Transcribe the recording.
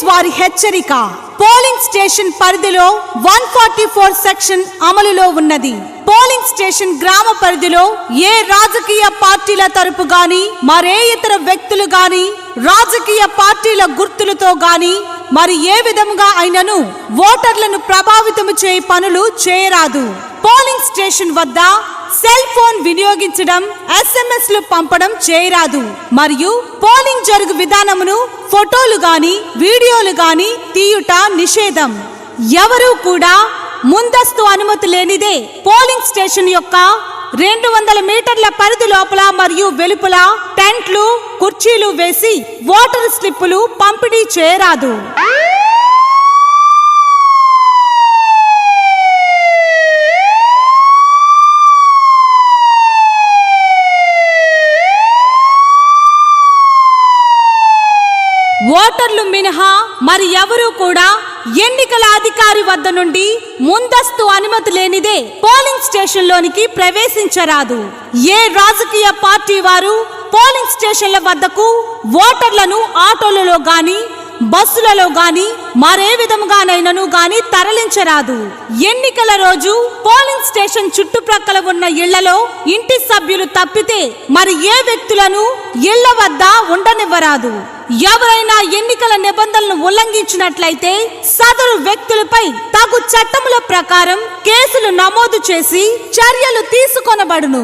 Police వారి హెచ్చరిక. Polling station పరిధిలో వన్ ఫార్టీ ఫోర్ సెక్షన్ అమలులో ఉన్నది. పోలింగ్ స్టేషన్ గ్రామ పరిధిలో ఏ రాజకీయ పార్టీల తరపు గాని మరే ఇతర వ్యక్తులు గాని రాజకీయ పార్టీల గుర్తులతో గాని మరి ఏ విధంగా అయినను ఓటర్లను ప్రభావితం చేయ పనులు చేయరాదు. పోలింగ్ స్టేషన్ వద్ద సెల్ ఫోన్ వినియోగించడం ఎస్ఎంఎస్లు పంపడం చేయరాదు. మరియు పోలింగ్ జరుగు విధానమును ఫోటోలు గాని వీడియోలు గాని తీయుట నిషేధం. ఎవరూ కూడా ముందస్తు అనుమతి లేనిదే పోలింగ్ స్టేషన్ యొక్క రెండు వందల మీటర్ల పరిధి లోపల మరియు వెలుపల టెంట్లు కుర్చీలు వేసి ఓటర్ స్లిప్పులు పంపిణీ చేయరాదు. ఓటర్లు మినహా మరి ఎవరూ కూడా ఎన్నికల అధికారి వద్ద నుండి ముందస్తు అనుమతి లేనిదే పోలింగ్ స్టేషన్ లోనికి ప్రవేశించరాదు. ఏ రాజకీయ పార్టీ వారు పోలింగ్ స్టేషన్ల వద్దకు ఓటర్లను ఆటోలలో గాని బస్సులలో గాని మరే విధముగానైనను గాని తరలించరాదు. ఎన్నికల రోజు పోలింగ్ స్టేషన్ చుట్టుప్రక్కల ఉన్న ఇళ్ళలో ఇంటి సభ్యులు తప్పితే మరి ఏ వ్యక్తులను ఇళ్ళ వద్ద ఉండనివ్వరాదు. ఎవరైనా ఎన్నికల నిబంధనలను ఉల్లంఘించినట్లయితే సదరు వ్యక్తులపై తగు చట్టముల ప్రకారం కేసులు నమోదు చేసి చర్యలు తీసుకొనబడును.